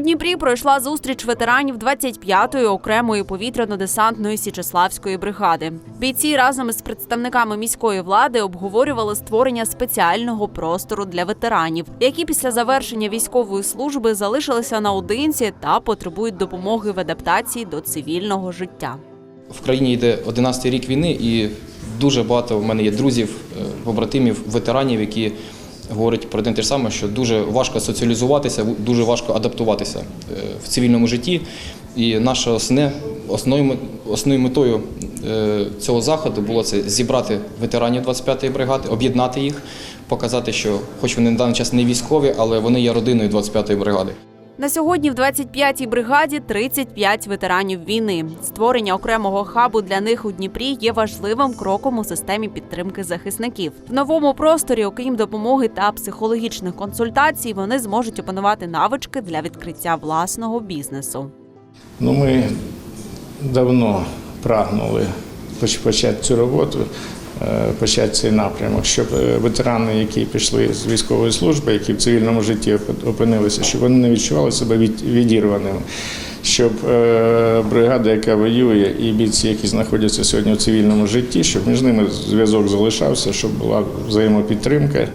Дніпрі пройшла зустріч ветеранів 25-ї окремої повітряно-десантної Січеславської бригади. Бійці разом із представниками міської влади обговорювали створення спеціального простору для ветеранів, які після завершення військової служби залишилися наодинці та потребують допомоги в адаптації до цивільного життя. В країні йде 11-й рік війни, і дуже багато в мене є друзів, е, побратимів, ветеранів, які говорять про один те ж саме, що дуже важко соціалізуватися, дуже важко адаптуватися е, в цивільному житті. І наша основне, основною, основною метою е, цього заходу було це зібрати ветеранів 25-ї бригади, об'єднати їх, показати, що, хоч вони на даний час не військові, але вони є родиною 25-ї бригади. На сьогодні в 25-й бригаді 35 ветеранів війни. Створення окремого хабу для них у Дніпрі є важливим кроком у системі підтримки захисників. В новому просторі, окрім допомоги та психологічних консультацій, вони зможуть опанувати навички для відкриття власного бізнесу. Ну, ми давно прагнули почати цю роботу, почати цей напрямок, щоб е, ветерани, які пішли з військової служби, які в цивільному житті оп- опинилися, щоб вони не відчували себе від- відірваними. Щоб е, бригада, яка воює, і бійці, які знаходяться сьогодні в цивільному житті, щоб між ними зв'язок залишався, щоб була взаємопідтримка.